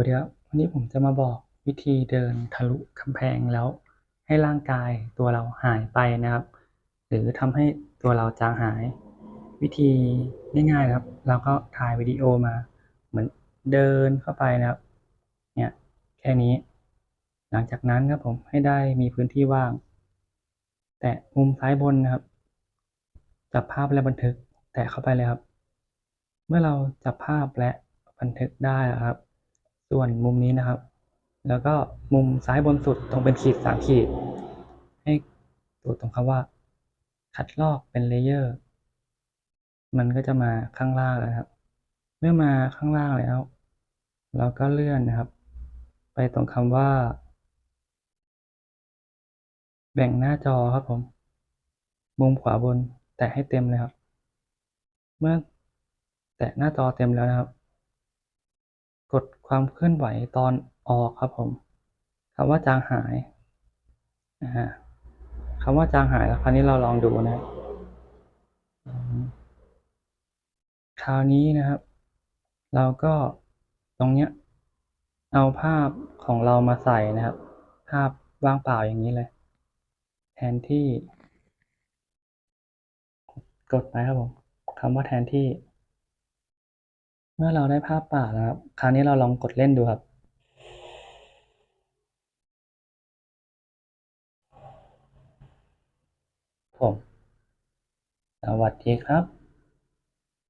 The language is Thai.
วัสดีครับวันนี้ผมจะมาบอกวิธีเดินทะลุกำแพงแล้ว ให้ร่างกายตัวเราหายไปนะครับ หรือทำให้ตัวเราจางหาย วิธีง่ายๆนะครับ เราก็ถ่ายวิดีโอมา เหมือนเดินเข้าไปนะครับเนี่ยแค่นี้ หลังจากนั้นครับผมให้ได้มีพื้นที่ว่าง แตะมุมซ้ายบนนะครับ จับภาพและบันทึก แตะเข้าไปเลยครับ เมื่อเราจับภาพและบันทึกได้ครับ ส่วนมุมนี้นะครับ แล้วก็มุมซ้ายบนสุดตรงเป็นขีดสามขีด ให้กดตรงคำว่า คัดลอกเป็นเลเยอร์มันก็จะมาข้างล่างแล้วครับ เมื่อมาข้างล่างแล้ว เราก็เลื่อนนะครับ ไปตรงคำว่า แบ่งหน้าจอครับผม มุมขวาบนแตะให้เต็มเลยครับ เมื่อแตะหน้าจอเต็มแล้วนะครับ กดความเคลื่อนไหวตอนออกครับผมคำว่าจางหายนะฮะคำว่าจางหายแล้วคราวนี้เราลองดูนะคราวนี้นะครับ เราก็ตรงเนี้ย เอาภาพของเรามาใส่นะครับ ภาพว่างเปล่าอย่างนี้เลย แทนที่ กดไปครับผมคำว่าแทนที่ เมื่อเราได้ภาพป่าแล้วครับ คราวนี้เราลองกดเล่นดูครับ ผม สวัสดีครับ